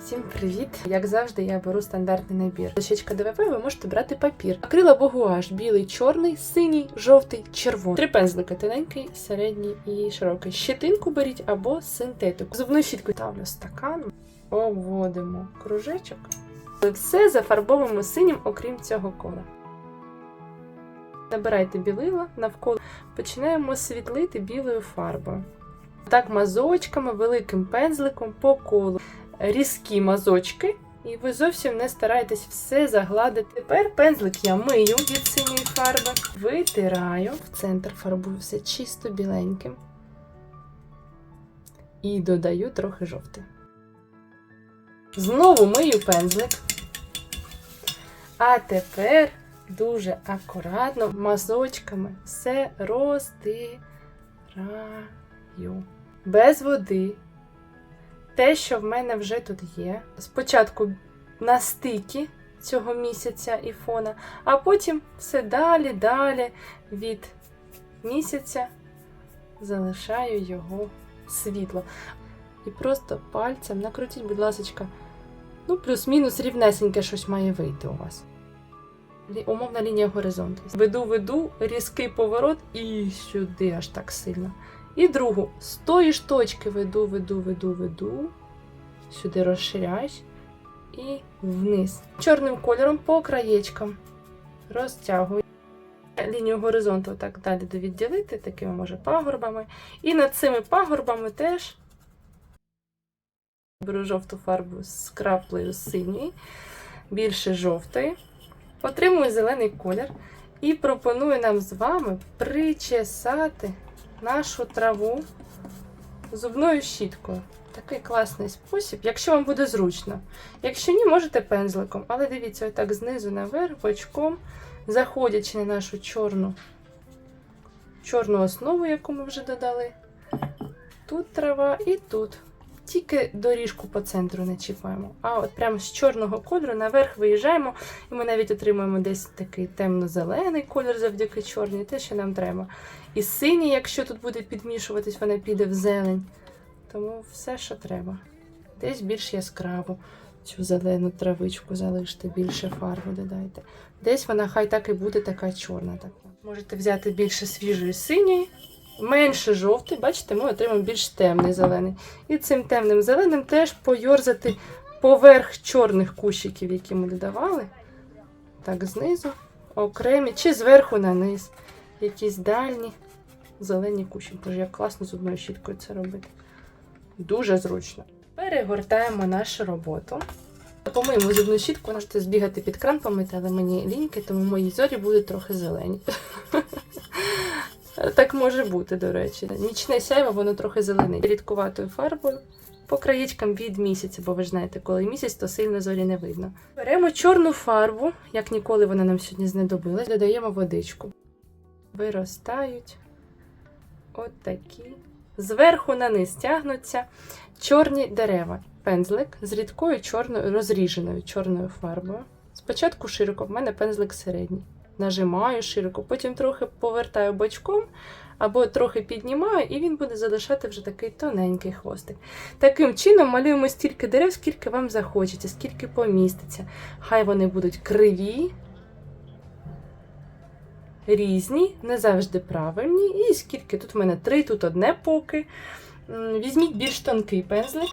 Всім привіт! Як завжди, я беру стандартний набір. Дощечка ДВП ви можете брати папір. Акрила Богуаш білий, чорний, синій, жовтий, червоний. Три пензлика тоненький, середній і широкий. Щетинку беріть або синтетику. Зубну щітку ставлю стакан, обводимо кружечок. Все зафарбовуємо синім, окрім цього кола. Набирайте білила навколо, починаємо світлити білою фарбою. Так, мазочками, великим пензликом по колу різкі мазочки, і ви зовсім не стараєтесь все загладити. Тепер пензлик я мию від синьої фарби, витираю, в центр фарбую все чисто біленьким. І додаю трохи жовтий. Знову мию пензлик. А тепер дуже акуратно мазочками все розтираю. Без води, те, що в мене вже тут є. Спочатку на стикі цього місяця і фона, а потім все далі, далі від місяця залишаю його світло. І просто пальцем накрутіть, будь ласка, ну, плюс-мінус рівнесеньке щось має вийти у вас. Умовна лінія горизонту. Веду, веду, різкий поворот і сюди аж так сильно. І другу. З тої ж точки веду, веду, веду, веду. Сюди розширяюсь. І вниз. Чорним кольором по краєчкам. Розтягую. Лінію горизонту так далі довідділити, такими, може, пагорбами. І над цими пагорбами теж беру жовту фарбу з краплею синьої, більше жовтої. Отримую зелений колір. І пропоную нам з вами причесати нашу траву зубною щіткою. Такий класний спосіб, якщо вам буде зручно. Якщо ні, можете пензликом. Але дивіться, отак знизу наверх, бочком, заходячи на нашу чорну, чорну основу, яку ми вже додали. Тут трава і тут. Тільки доріжку по центру не чіпаємо. А от прямо з чорного кольору наверх виїжджаємо, і ми навіть отримуємо десь такий темно-зелений колір завдяки чорній, те, що нам треба. І синій, якщо тут буде підмішуватись, вона піде в зелень. Тому все, що треба. Десь більш яскраву цю зелену травичку залиште, більше фарби додайте. Десь вона хай так і буде така чорна. Така. Можете взяти більше свіжої синьої, менше жовтий, бачите, ми отримаємо більш темний зелений. І цим темним зеленим теж пойорзати поверх чорних кущиків, які ми додавали. Так, знизу, окремі, чи зверху на низ. Якісь дальні зелені кущі. Боже, як класно зубною щіткою це робити. Дуже зручно. Перегортаємо нашу роботу. Помиємо зубну щітку, можете збігати під кран помити, але мені ліньки, тому мої зорі будуть трохи зелені. Так може бути, до речі. Нічне сяйво, воно трохи зелене. Рідкуватою фарбою по краєчкам від місяця, бо ви ж знаєте, коли місяць, то сильно зорі не видно. Беремо чорну фарбу, як ніколи вона нам сьогодні знадобилась, додаємо водичку. Виростають от. Зверху на низ тягнуться чорні дерева. Пензлик з рідкою чорною розріженою чорною фарбою. Спочатку широко, в мене пензлик середній. Нажимаю широко, потім трохи повертаю бочком або трохи піднімаю, і він буде залишати вже такий тоненький хвостик. Таким чином малюємо стільки дерев, скільки вам захочеться, скільки поміститься. Хай вони будуть криві, різні, не завжди правильні. І скільки тут в мене три, тут одне поки. Візьміть більш тонкий пензлик.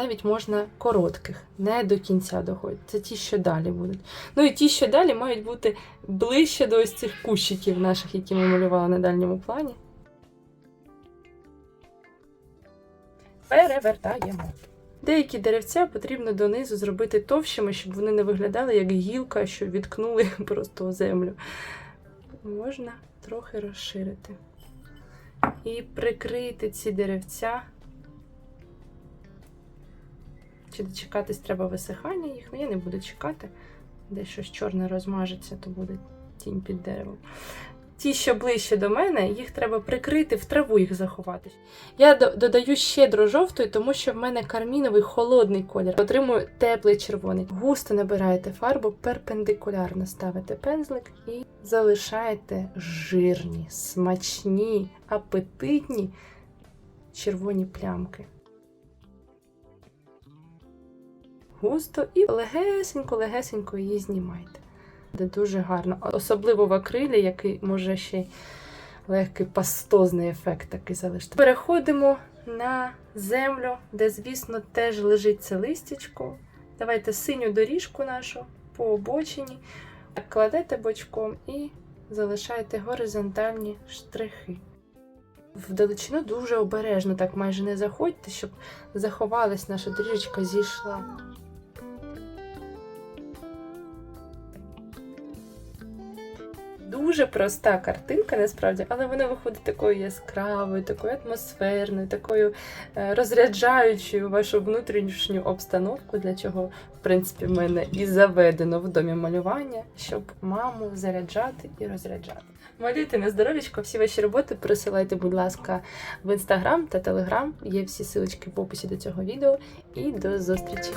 Навіть можна коротких, не до кінця доходять. Це ті, що далі будуть. Ну і ті, що далі, мають бути ближче до ось цих кущиків наших, які ми малювали на дальньому плані. Перевертаємо. Деякі деревця потрібно донизу зробити товщими, щоб вони не виглядали як гілка, що відкнули просто у землю. Можна трохи розширити. І прикрити ці деревця. Чи дочекатись треба висихання їх? Ну, я не буду чекати. Десь щось чорне розмажеться, то буде тінь під деревом. Ті, що ближче до мене, їх треба прикрити, в траву їх заховати. Я додаю щедро жовтої, тому що в мене карміновий холодний колір. Отримую теплий червоний. Густо набираєте фарбу, перпендикулярно ставите пензлик і залишаєте жирні, смачні, апетитні червоні плямки. Густо і легесенько-легесенько її знімайте. Буде дуже гарно. Особливо в акрилі, який може ще легкий пастозний ефект такий залишити. Переходимо на землю, де, звісно, теж лежить це листячко. Давайте синю доріжку нашу по обочині. Кладете бочком і залишаєте горизонтальні штрихи. Вдалечину дуже обережно, так майже не заходьте, щоб заховалась наша доріжечка зійшла. Дуже проста картинка, насправді, але вона виходить такою яскравою, такою атмосферною, такою е, розряджаючою вашу внутрішню обстановку, для чого, в принципі, в мене і заведено в домі малювання, щоб маму заряджати і розряджати. Малюйте на здоров'ячко, всі ваші роботи присилайте, будь ласка, в інстаграм та телеграм. Є всі силочки в описі до цього відео. І до зустрічі!